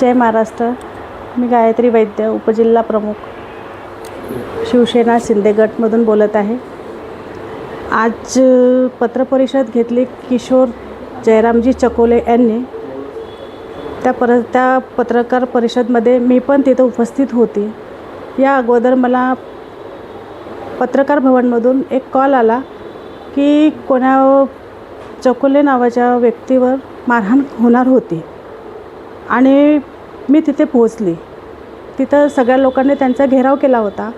जय महाराष्ट्र. मी गायत्री वैद्य उपजिल्हा प्रमुख. शिवसेना शिंदे गटमधून बोलत आहे. आज पत्रपरिषद घेतली किशोर जयरामजी चकोले यांनी. त्या पर त्या पत्रकार परिषदमध्ये मी पण तिथं उपस्थित होती. या अगोदर मला पत्रकार भवनमधून एक कॉल आला की कोणा चकोले नावाच्या व्यक्तीवर मारहाण होणार होती. आणि मी तिथे पोहोचली. तिथं सगळ्या लोकांनी त्यांचा घेराव केला होता.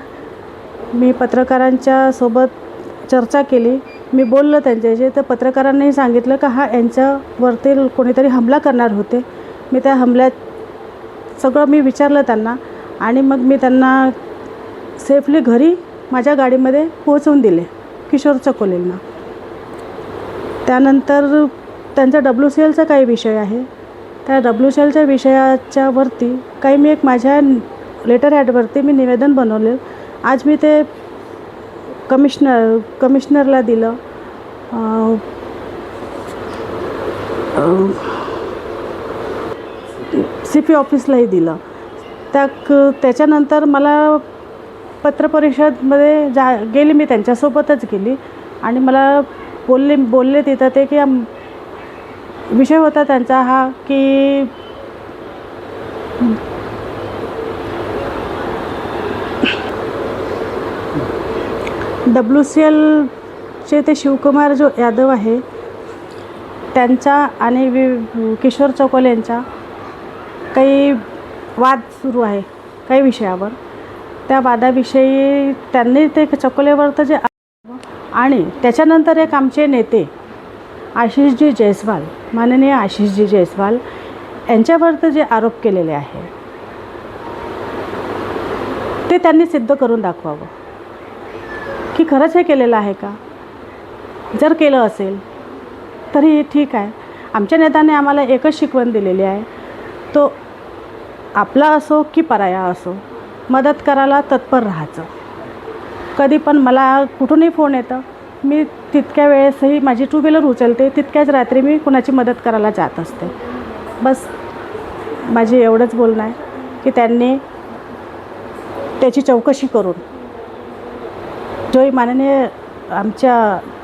मी पत्रकारांच्या सोबत चर्चा केली. मी बोललं त्यांच्याशी. तर पत्रकारांनी सांगितलं का हा यांच्यावरती कोणीतरी हमला करणार होते. मी त्या हमल्यात सगळं मी विचारलं त्यांना. आणि मग मी त्यांना सेफली घरी माझ्या गाडीमध्ये पोहोचवून दिले किशोर चकोलेंना. त्यानंतर त्यांचा डब्ल्यू सी एलचा काही विषय आहे. त्या डब्ल्यू सी एलच्या विषयाच्या वरती काही मी एक माझ्या लेटर हॅडवरती मी निवेदन बनवले. आज मी ते कमिशनर कमिशनरला दिलं. सी पी ऑफिसलाही दिलं. त्या क- त्याच्यानंतर मला पत्रपरिषदमध्ये जा गेली मी त्यांच्यासोबतच गेली आणि मला बोलले बोलले तिथं ते की विषय होता त्यांचा हा की डब्ल्यू सी एलचे ते शिवकुमार जो यादव आहे त्यांचा आणि वि किशोर चौकोल यांचा काही वाद सुरू आहे काही विषयावर. त्या वादाविषयी त्यांनी ते चकोलेवर तर जे आणि त्याच्यानंतर एक आमचे नेते आशिषजी जयस्वाल माननीय आशिषजी जयस्वाल यांच्यावर जे आरोप केलेले आहे ते त्यांनी सिद्ध करून दाखवावं. की खरंच हे केलेलं आहे का? जर केलं असेल तरी ठीक आहे. आमच्या नेत्याने आम्हाला एकच शिकवण दिलेली आहे. तो आपला असो की पराया असो मदत करायला तत्पर राहायचं. कधी पण मला कुठूनही फोन येतं मी तितक्या वेळेसही माझी टू व्हीलर उचलते तितक्याच रात्री मी कुणाची मदत करायला जात असते. बस माझे एवढंच बोलणं आहे की त्यांनी त्याची चौकशी करून जोही माननीय आमच्या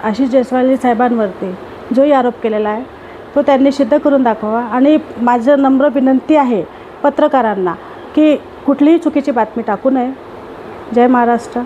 आशिष जयस्वाली साहेबांवरती जोही आरोप केलेला आहे तो त्यांनी सिद्ध करून दाखवा आणि माझं नम्र विनंती आहे पत्रकारांना की कुठलीही चुकीची बातमी टाकू नये. जय महाराष्ट्र.